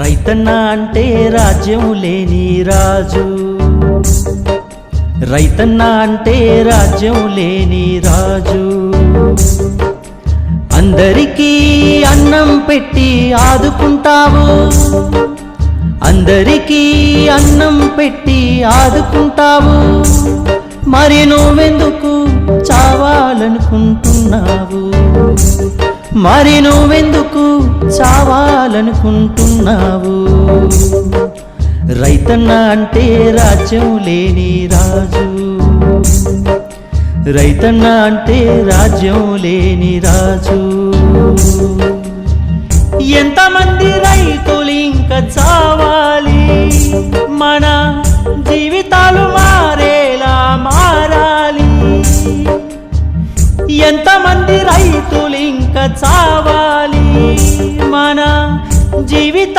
రైతన్న అంటే రాజ్యం లేని రాజు. రైతన్న అంటే రాజ్యం లేని రాజు. అందరికీ అన్నం పెట్టి ఆదుకుంటావు. అందరికీ అన్నం పెట్టి ఆదుకుంటావు. మరి నువ్వెందుకు చావాలనుకుంటున్నావు? మరి నువ్వెందుకు కాదనుకుంటున్నావు రైతన్న అంటే రాజ్యం లేని రాజు. రైతన్న అంటే రాజ్యం లేని రాజు. ఎంతమంది రైతులు ఇంకా చావాలి? మన జీవితాలు మారేలా మారాలి. ఎంతమంది రైతులు ఇంకా చావాలి? జీవిత